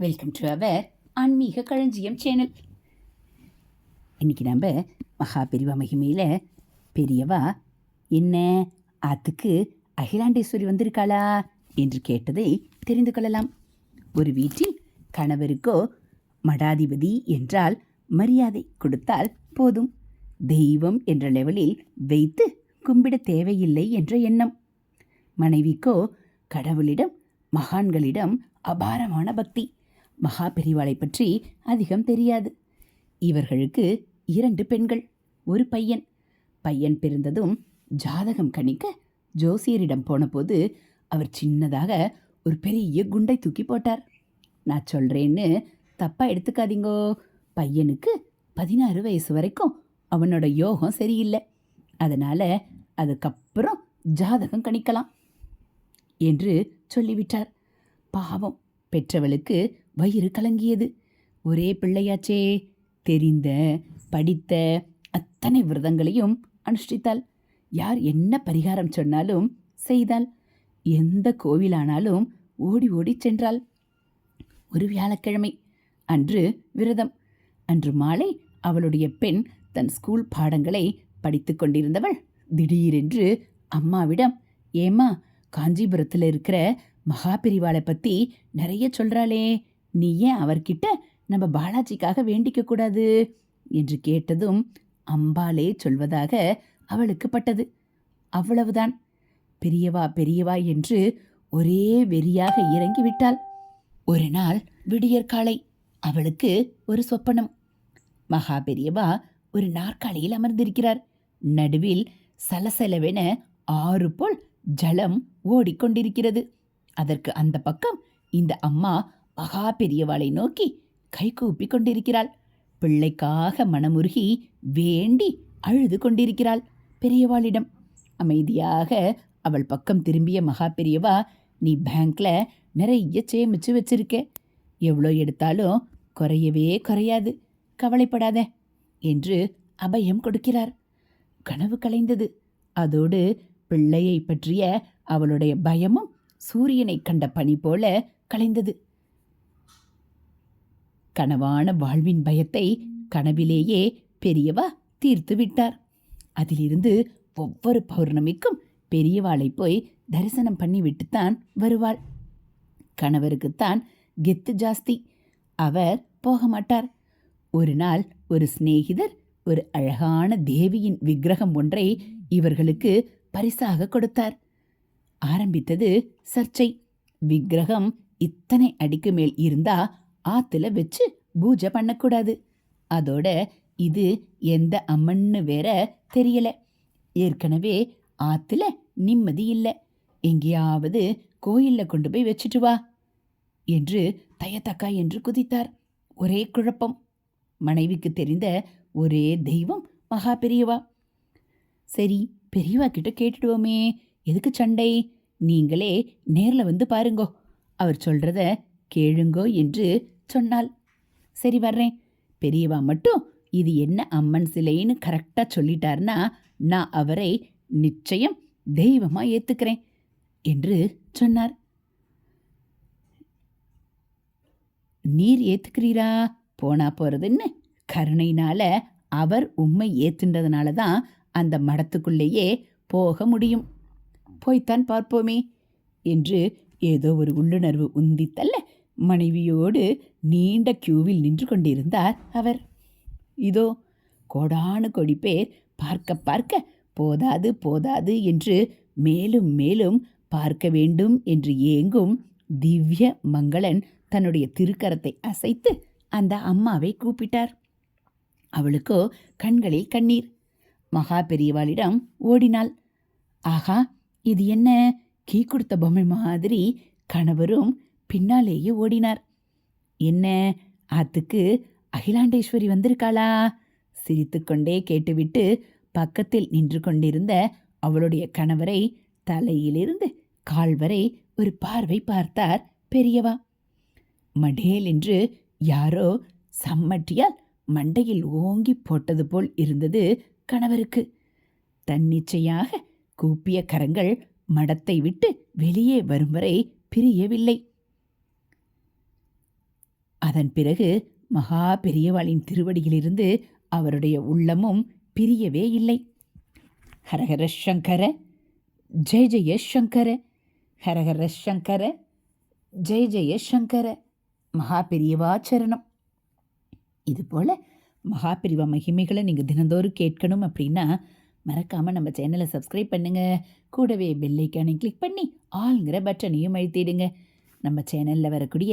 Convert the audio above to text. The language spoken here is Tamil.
வெல்கம் டு அவர் ஆன்மீக களஞ்சியம் சேனல் இன்றைக்கி நம்ம மகா பெரியவா மகிமையில் பெரியவா என்ன ஆத்துக்கு அகிலாண்டேஸ்வரி வந்திருக்காளா என்று கேட்டதை தெரிந்து கொள்ளலாம். ஒரு வீட்டில் கணவருக்கோ மடாதிபதி என்றால் மரியாதை கொடுத்தால் போதும். தெய்வம் என்ற லெவலில் வைத்து கும்பிட தேவையில்லை என்ற எண்ணம். மனைவிக்கோ கடவுளிடம் மகான்களிடம் அபாரமான பக்தி. மகா பெரிவாளை பற்றி அதிகம் தெரியாது. இவர்களுக்கு இரண்டு பெண்கள் ஒரு பையன். பையன் பிறந்ததும் ஜாதகம் கணிக்க ஜோசியரிடம் போனபோது அவர் சின்னதாக ஒரு பெரிய குண்டை தூக்கி போட்டார். நான் சொல்கிறேன்னு தப்பாக எடுத்துக்காதீங்கோ. பையனுக்கு பதினாறு வயசு வரைக்கும் அவனோட யோகம் சரியில்லை. அதனால் அதுக்கப்புறம் ஜாதகம் கணிக்கலாம் என்று சொல்லிவிட்டார். பாவம் பெற்றவளுக்கு வயிறு கலங்கியது. ஒரே பிள்ளையாச்சே தெரிந்த படித்த அத்தனை விரதங்களையும் அனுஷ்டித்தாள். யார் என்ன பரிகாரம் சொன்னாலும் செய்தாள். எந்த கோவிலானாலும் ஓடி ஓடி சென்றாள். ஒரு வியாழக்கிழமை அன்று விரதம். அன்று மாலை அவளுடைய பெண் தன் ஸ்கூல் பாடங்களை படித்து கொண்டிருந்தவள். திடீரென்று அம்மாவிடம் ஏம்மா காஞ்சிபுரத்தில் இருக்கிற மகாபிரிவாளை பற்றி நிறைய சொல்கிறாளே நீ ஏன் அவர்கிட்ட நம்ம பாலாஜிக்காக வேண்டிக்க கூடாது? என்று கேட்டதும் அம்பாலே சொல்வதாக அவளுக்கு பட்டது. அவ்வளவுதான். பெரியவா பெரியவா என்று ஒரே வெறியாக இறங்கி விட்டாள். ஒரு நாள் விடியற்காலை அவளுக்கு ஒரு சொப்பனம். மகா பெரியவா ஒரு நாற்காலியில் அமர்ந்திருக்கிறார். நடுவில் சலசலவென ஆறு போல் ஜலம் ஓடிக்கொண்டிருக்கிறது. அதற்கு அந்த பக்கம் இந்த அம்மா மகா பெரியவாளை நோக்கி கை கூப்பி கொண்டிருக்கிறாள். பிள்ளைக்காக மனமுருகி வேண்டி அழுது கொண்டிருக்கிறாள் பெரியவாளிடம். அமைதியாக அவள் பக்கம் திரும்பிய மகா பெரியவா நீ பேங்க்ல நிறைய சேமிச்சு வச்சிருக்க. எவ்வளோ எடுத்தாலும் குறையவே குறையாது. கவலைப்படாத என்று அபயம் கொடுக்கிறார். கனவு கலைந்தது. அதோடு பிள்ளையை பற்றிய அவளுடைய பயமும் சூரியனை கண்ட பனி போல கலைந்தது. கனவான வாழ்வின் பயத்தை கனவிலேயே பெரியவா தீர்த்து விட்டார். அதிலிருந்து ஒவ்வொரு பௌர்ணமிக்கும் பெரியவாளை போய் தரிசனம் பண்ணிவிட்டுத்தான் வருவாள். கணவருக்குத்தான் கெத்து ஜாஸ்தி. அவர் போக மாட்டார். ஒரு நாள் ஒரு சிநேகிதர் ஒரு அழகான தேவியின் விக்கிரகம் ஒன்றை இவர்களுக்கு பரிசாக கொடுத்தார். ஆரம்பித்தது சர்ச்சை. விக்கிரகம் இத்தனை அடிக்கு மேல் இருந்தா ஆத்துல வச்சு பூஜை பண்ணக்கூடாது. அதோட இது எந்த அம்மன்னு வேற தெரியல. ஏற்கனவே ஆத்துல நிம்மதி இல்லை. எங்கேயாவது கோயிலில் கொண்டு போய் வச்சுட்டு வா என்று தயத்தக்கா என்று குதித்தார். ஒரே குழப்பம். மனைவிக்கு தெரிந்த ஒரே தெய்வம் மகா பெரியவா. சரி பெரியவா கிட்ட கேட்டுடுவோமே. எதுக்கு சண்டை? நீங்களே நேரில் வந்து பாருங்கோ. அவர் சொல்றத கேளுங்கோ என்று சொன்னாள். சரி வர்றேன். பெரியவா மட்டும் இது என்ன அம்மன் சிலைன்னு கரெக்டாக சொல்லிட்டார்னா நான் அவரை நிச்சயம் தெய்வமாக ஏற்றுக்கிறேன் என்று சொன்னார். நீர் ஏற்றுக்கிறீரா போனா போகிறதுன்னு கருணையினால் அவர் உண்மை ஏற்றுன்றதுனால தான் அந்த மடத்துக்குள்ளேயே போக முடியும். போய்த்தான் பார்ப்போமே என்று ஏதோ ஒரு உள்ளுணர்வு உந்தித்தல்ல மனைவியோடு நீண்ட கியூவில் நின்று கொண்டிருந்தார் அவர். இதோ கோடானு கொடி பேர் பார்க்க பார்க்க போதாது போதாது என்று மேலும் மேலும் பார்க்க வேண்டும் என்று ஏங்கும் திவ்ய மங்களன் தன்னுடைய திருக்கரத்தை அசைத்து அந்த அம்மாவை கூப்பிட்டார். அவளுக்கோ கண்களில் கண்ணீர். மகா பெரியவாளிடம் ஓடினாள். ஆகா இது என்ன? கீ கொடுத்த பொம்மை மாதிரி கணவரும் பின்னாலேயே ஓடினார். என்ன ஆத்துக்கு அகிலாண்டேஸ்வரி வந்திருக்காளா? சிரித்துக்கொண்டே கேட்டுவிட்டு பக்கத்தில் நின்று கொண்டிருந்த அவளுடைய கணவரை தலையிலிருந்து கால் வரை ஒரு பார்வை பார்த்தார் பெரியவா. மடேல் என்று யாரோ சம்மட்டியால் மண்டையில் ஓங்கி போட்டது போல் இருந்தது கணவருக்கு. தன்னிச்சையாக கூப்பிய கரங்கள் மடத்தை விட்டு வெளியே வரும் வரை பிரியவில்லை. அதன் பிறகு மகா பெரியவாளின் திருவடியிலிருந்து அவருடைய உள்ளமும் பிரியவே இல்லை. ஹரஹர சங்கர ஜெய ஜெய சங்கர ஹரஹர சங்கர ஜெய ஜெய சங்கர மகா பெரியவா சரணம். இதுபோல் மகா பெரியவா மகிமைகளை நீங்கள் தினந்தோறும் கேட்கணும் அப்படின்னா மறக்காமல் நம்ம சேனலை சப்ஸ்கிரைப் பண்ணுங்கள் கூடவே பெல்லைக்கானை கிளிக் பண்ணி ஆளுங்கிற பட்டனையும் அழுத்திடுங்க. நம்ம சேனலில் வரக்கூடிய